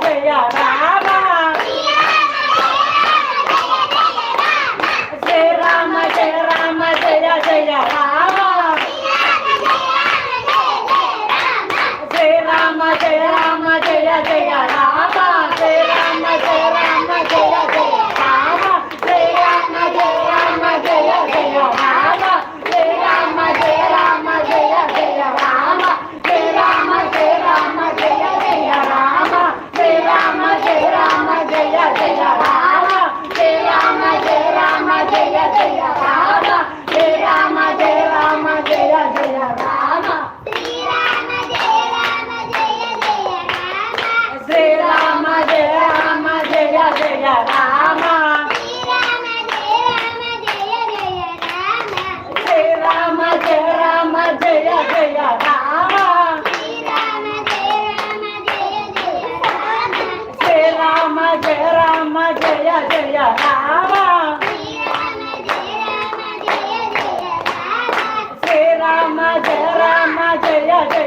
对呀。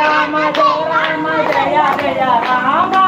Rama Jaya Rama Jaya Jaya